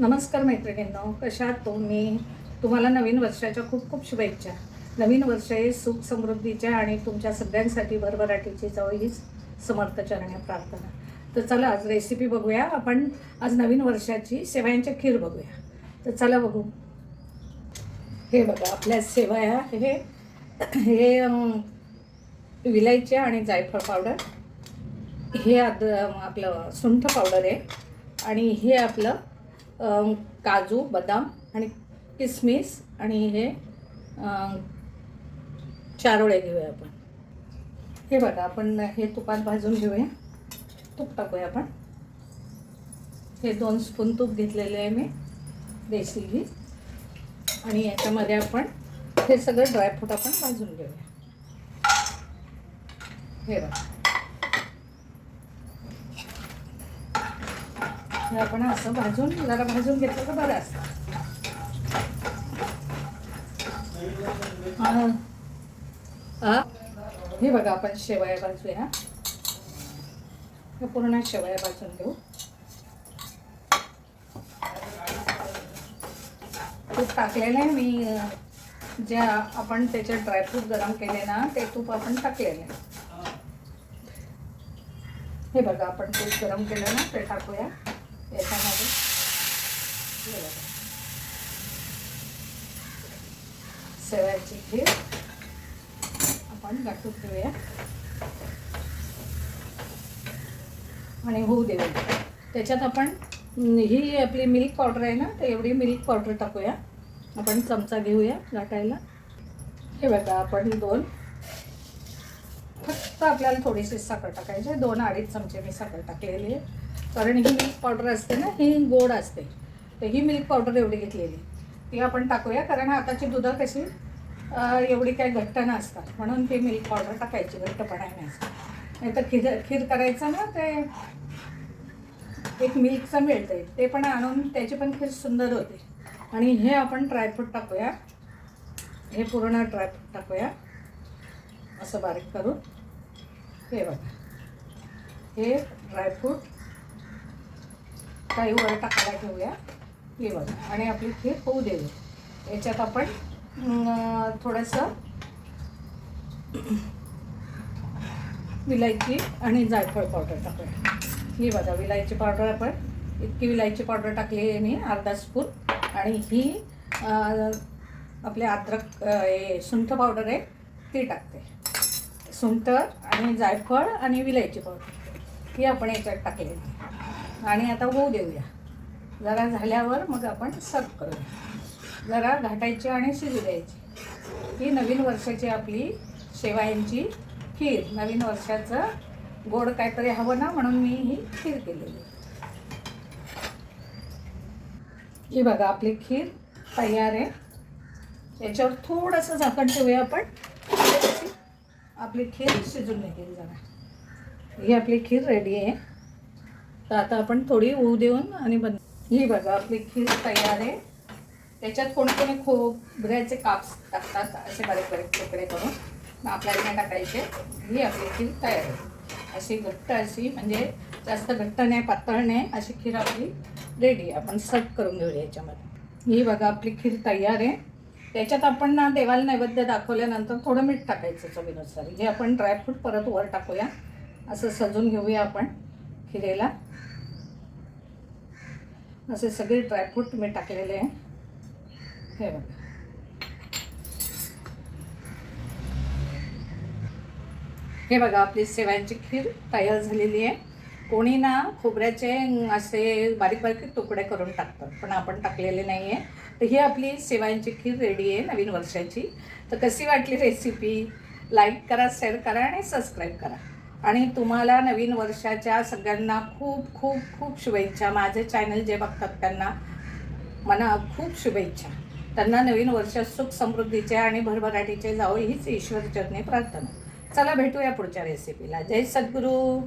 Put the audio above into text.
नमस्कार मैत्रिणींनो कशा आहात तुम्ही? तुम्हाला नवीन वर्षाच्या खूप खूप शुभेच्छा. नवीन वर्ष हे सुख समृद्धीच्या आणि तुमच्या सगळ्यांसाठी भरभराटीची जवळ हीच समर्थ चरणे प्रार्थना. तर चला आज रेसिपी बघूया. आपण आज नवीन वर्षाची सेवयांची खीर बघूया. तर चला बघू. हे बघा आपल्या शेवया हे हे अं, विलायची आणि जायफळ पावडर हे आद आपलं सुंठ पावडर आहे. आणि हे आपलं काजू बदाम आणि किसमिस आणि हे चारोळे घेऊया आपण. हे बघा आपण हे तुपात भाजून घेऊया. तूप टाकूया आपण. हे दोन स्पून तूप घेतलेले आहे मी देशी घी. आणि याच्यामध्ये आपण हे सगळं ड्रायफ्रूट आपण भाजून घेऊया. हे बघा. हे आपण असं भाजून जरा भाजून घेतलं तर बरं असतं. हे. बघा आपण शेवया भाजूया. पूर्ण शेवया भाजून घेऊ. तूप टाकलेलं आहे मी ज्या आपण त्याचे ड्रायफ्रूट गरम केले ना ते तूप आपण टाकलेलं आहे. हे बघा आपण तूप गरम केलं ना ते टाकूया. याच्यामध्ये शेवयाची खीर आपण गाठून घेऊया आणि होऊ देऊ त्याच्यात आपण ही आपली मिल्क पावडर आहे ना तर एवढी मिल्क पावडर टाकूया. आपण चमचा घेऊया गाठायला. हे बघा आपण दोन. फक्त आपल्याला थोडीशी साखर टाकायची दोन अडीच चमचे मी साखर टाकलेली आहे. कारण ही मिल्क पावडर असते ना ही गोड असते. तर ही मिल्क पावडर एवढी घेतलेली. ती आपण टाकूया कारण आताची दुधं कशी एवढी काही घट्ट नसतात. म्हणून ती मिल्क पावडर टाकायची घट्टपणा नाही नाही तर खीर खीर करायचं ना ते एक मिल्कचं मिळते ते पण आणून त्याची पण खीर सुंदर होते. आणि हे आपण ड्रायफ्रूट टाकूया. हे पूर्ण ड्रायफ्रूट टाकूया. असं बारीक करून. हे बघा. हे ड्रायफ्रूट काही वर टाकायला ठेवूया. हे बघा आणि आपली खीर होऊ देऊ याच्यात आपण थोडंसं विलायची आणि जायफळ पावडर टाकूया. ही बघा विलायची पावडर आपण इतकी विलायची पावडर टाकली आहे मी अर्धा स्पून आणि ही आपले अद्रक हे सुंठ पावडर आहे ती टाकते. सुंठ आणि जायफळ आणि विलायची पावडर ही आपण याच्यात टाकलेली आहे. आणि आता होऊ देऊया. जरा झाल्यावर मग आपण सर्व करूया. जरा घाटायची आणि शिजू द्यायची. ही नवीन वर्षाची आपली शेवायांची खीर. नवीन वर्षाचं गोड काहीतरी हवं ना म्हणून मी ही खीर केलेली. ही बघा आपली खीर तयार आहे. याच्यावर थोडंसं झाकण ठेवूया आपण. आपली खीर शिजून निघेल जरा. ही आपली खीर रेडी आहे. तर आता आपण थोडी होऊ देऊन आणि बन ही बघा आपली खीर तयार आहे. त्याच्यात कोणी कोणी खोबऱ्याचे काप्स टाकतात असे बारीक बारीक तुकडे करून. मग आपल्याला नाही टाकायचे? ही आपली खीर तयार आहे. अशी घट्ट अशी म्हणजे जास्त घट्ट नाही पातळ नाही अशी खीर आपली रेडी आहे. आपण सर्व करून घेऊया याच्यामध्ये. ही बघा आपली खीर तयार आहे. त्याच्यात आपण ना देवाला नैवेद्य दाखवल्यानंतर थोडं मीठ टाकायचं चवीनुसार. हे आपण ड्रायफ्रूट परत वर टाकूया. असं सजून घेऊया आपण खिरेला. असे सगळे ड्रायफ्रूट मी टाकलेले आहे. हे बघा. हे बघा आपली शेवयांची खीर तयार झालेली आहे. कोणी ना खोबऱ्याचे असे बारीक बारीक तुकडे करून टाकतात पण आपण टाकलेले नाही आहे तर ही आपली सेवांची खीर रेडी आहे नवीन वर्षाची. तर कशी वाटली रेसिपी लाईक करा शेअर करा आणि सबस्क्राईब करा. आणि तुम्हाला नवीन वर्षाच्या सगळ्यांना खूप खूप खूप शुभेच्छा. माझे चॅनल जे बघतात त्यांना मना खूप शुभेच्छा. त्यांना नवीन वर्ष सुख समृद्धीचे आणि भरभराटीचे जावं हीच ईश्वरचरणी प्रार्थना. चला भेटूया पुढच्या रेसिपीला जय सद्गुरू.